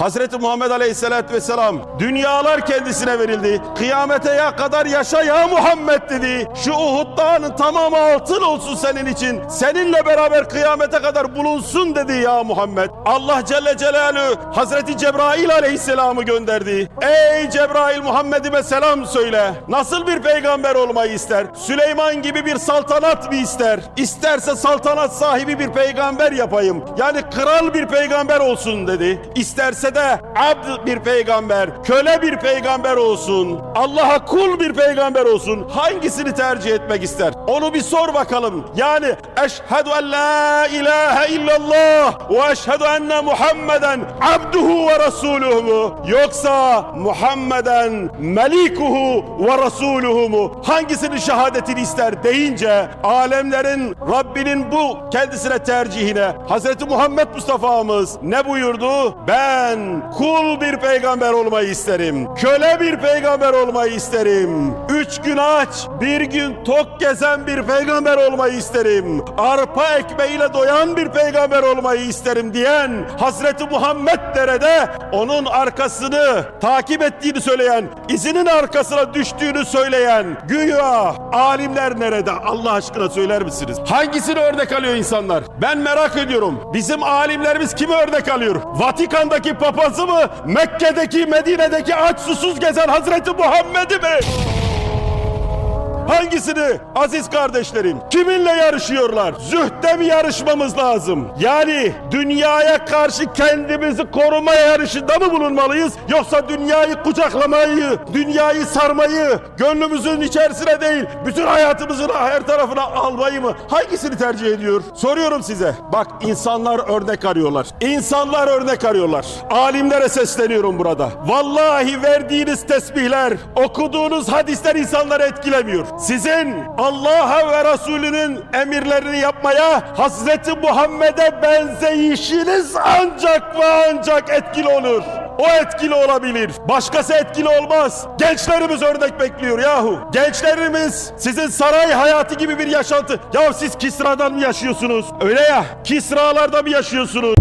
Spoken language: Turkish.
Hazreti Muhammed Aleyhisselatü Vesselam dünyalar kendisine verildi. Kıyamete ya kadar yaşa ya Muhammed dedi. Şu Uhud dağının tamamı altın olsun senin için. Seninle beraber kıyamete kadar bulunsun dedi ya Muhammed. Allah Celle Celaluhu Hazreti Cebrail Aleyhisselam'ı gönderdi. Ey Cebrail Muhammed'ime selam söyle. Nasıl bir peygamber olmayı ister? Süleyman gibi bir saltanat mı ister? İsterse saltanat sahibi bir peygamber yapayım. Yani kral bir peygamber olsun dedi. İsterse de abd bir peygamber, köle bir peygamber olsun. Allah'a kul bir peygamber olsun. Hangisini tercih etmek ister? Onu bir sor bakalım. Yani eşhedü en la ilahe illallah ve eşhedü enne Muhammeden abduhu ve resuluhu mu? Yoksa Muhammeden melikuhu ve resuluhu mu? Hangisinin şehadetini ister deyince alemlerin Rabbinin bu kendisine tercihine Hazreti Muhammed Mustafa'mız ne buyurdu? Ben kul bir peygamber olmayı isterim. Köle bir peygamber olmayı isterim. Üç gün aç, bir gün tok gezen bir peygamber olmayı isterim. Arpa ekmeğiyle doyan bir peygamber olmayı isterim diyen Hazreti Muhammed derede onun arkasını takip ettiğini söyleyen, izinin arkasına düştüğünü söyleyen güya alimler nerede Allah aşkına söyler misiniz? Hangisini örnek alıyor insanlar? Ben merak ediyorum. Bizim alimlerimiz kimi örnek alıyor? Vatikan'daki papazı mı? Mekke'deki, Medine'deki aç susuz gezen Hazreti Muhammed'i mi? Hangisini aziz kardeşlerim? Kiminle yarışıyorlar? Zühte mi yarışmamız lazım? Yani dünyaya karşı kendimizi koruma yarışında mı bulunmalıyız? Yoksa dünyayı kucaklamayı, dünyayı sarmayı, gönlümüzün içerisine değil, bütün hayatımızın her tarafına almayı mı? Hangisini tercih ediyor? Soruyorum size. Bak insanlar örnek arıyorlar. İnsanlar örnek arıyorlar. Alimlere sesleniyorum burada. Vallahi verdiğiniz tesbihler, okuduğunuz hadisler insanları etkilemiyor. Sizin Allah'a ve Resulünün emirlerini yapmaya Hazreti Muhammed'e benzeyişiniz ancak ve ancak etkili olur. O etkili olabilir. Başkası etkili olmaz. Gençlerimiz örnek bekliyor yahu. Gençlerimiz sizin saray hayatı gibi bir yaşantı. Ya siz Kisra'dan mı yaşıyorsunuz? Öyle ya. Kisralarda mı yaşıyorsunuz?